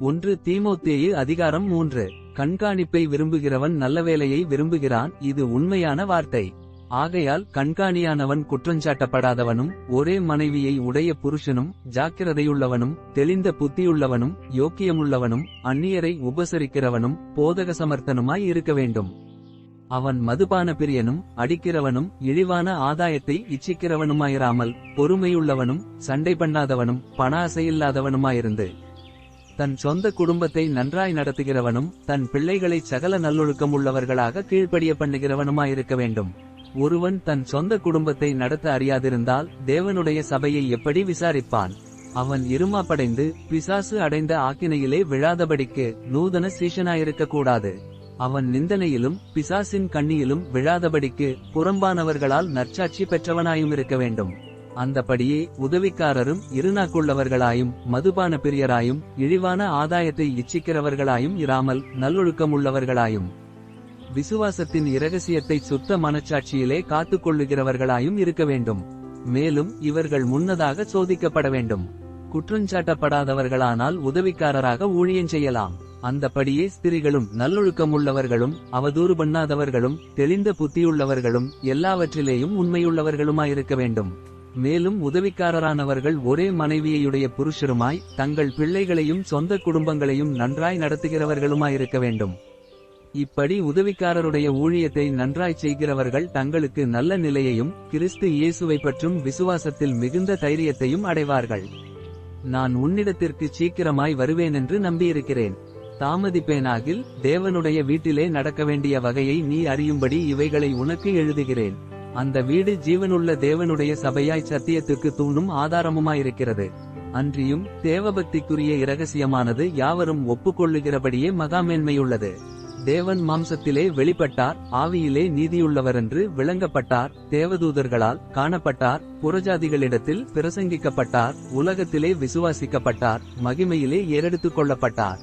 ஒன்று தீமோத்தேயு அதிகாரம் மூன்று. கண்காணிப்பை விரும்புகிறவன் நல்ல வேலையை விரும்புகிறான் இது உண்மையான வார்த்தை. ஆகையால் கண்காணியானவன் குற்றஞ்சாட்டப்படாதவனும் ஒரே மனைவியை உடைய புருஷனும் ஜாக்கிரதையுள்ளவனும் தெளிந்த புத்தியுள்ளவனும் யோக்கியமுள்ளவனும் அந்நியரை உபசரிக்கிறவனும் போதக சமர்த்தனுமாய் இருக்க வேண்டும். அவன் மதுபான பிரியனும் அடிக்கிறவனும் இழிவான ஆதாயத்தை இச்சிக்கிறவனுமாயிராமல் பொறுமையுள்ளவனும் சண்டை பண்ணாதவனும் பணாசையில்லாதவனுமாயிருந்து தன் சொந்த குடும்பத்தை நன்றாய் நடத்துகிறவனும் தன் பிள்ளைகளை சகல நல்லொழுக்கம் உள்ளவர்களாக கீழ்ப்படிய பண்ணுகிறவனுமாயிருக்க வேண்டும். ஒருவன் தன் சொந்த குடும்பத்தை நடத்த அறியாதிருந்தால் தேவனுடைய சபையை எப்படி விசாரிப்பான்? அவன் இருமாப்படைந்து பிசாசு அடைந்த ஆக்கினையிலே விழாதபடிக்கு நூதன சீஷனாயிருக்க கூடாது அவன் நிந்தனையிலும் பிசாசின் கண்ணியிலும் விழாதபடிக்கு புறம்பானவர்களால் நற்சாட்சி பெற்றவனாயும் இருக்க வேண்டும். அந்தபடியே உதவிக்காரரும் இருநாக்குள்ளவர்களாயும் மதுபான பிரியராயும் இழிவான ஆதாயத்தை இச்சிக்கிறவர்களாயும் இராமல் நல்லொழுக்கமுள்ளவர்களாயும் விசுவாசத்தின் இரகசியத்தை சுத்த மனச்சாட்சியிலே காத்துக்கொள்ளுகிறவர்களாயும் இருக்க வேண்டும். மேலும் இவர்கள் முன்னதாக சோதிக்கப்பட வேண்டும். குற்றஞ்சாட்டப்படாதவர்களானால் உதவிக்காரராக ஊழியம் செய்யலாம். அந்தபடியே ஸ்திரிகளும் நல்லொழுக்கமுள்ளவர்களும் அவதூறு பண்ணாதவர்களும் தெளிந்த புத்தியுள்ளவர்களும் எல்லாவற்றிலேயும் உண்மையுள்ளவர்களுமாயிருக்க வேண்டும். மேலும் உதவிக்காரரானவர்கள் ஒரே மனைவியையுடைய புருஷருமாய் தங்கள் பிள்ளைகளையும் சொந்த குடும்பங்களையும் நன்றாய் நடத்துகிறவர்களுமாயிருக்க வேண்டும். இப்படி உதவிக்காரருடைய ஊழியத்தை நன்றாய் செய்கிறவர்கள் தங்களுக்கு நல்ல நிலையையும் கிறிஸ்து இயேசுவை பற்றும் விசுவாசத்தில் மிகுந்த தைரியத்தையும் அடைவார்கள். நான் உன்னிடத்திற்கு சீக்கிரமாய் வருவேன் என்று நம்பியிருக்கிறேன். தாமதிப்பேனாகில் தேவனுடைய வீட்டிலே நடக்க வேண்டிய வகையை நீ அறியும்படி இவைகளை உனக்கு எழுதுகிறேன். அந்த வீடு ஜீவனுள்ள தேவனுடைய சபையாய் சத்தியத்துக்கு தூணும் ஆதாரமுமாயிருக்கிறது. அன்றியும் தேவபக்திக்குரிய இரகசியமானது யாவரும் ஒப்புக்கொள்ளுகிறபடியே மகாமேன்மையுள்ளது. தேவன் மாம்சத்திலே வெளிப்பட்டார் ஆவியிலே நீதியுள்ளவரென்று விளங்கப்பட்டார் தேவதூதர்களால் காணப்பட்டார் புறஜாதிகளிடத்தில் பிரசங்கிக்கப்பட்டார் உலகத்திலே விசுவாசிக்கப்பட்டார் மகிமையிலே ஏறெடுத்துக் கொள்ளப்பட்டார்.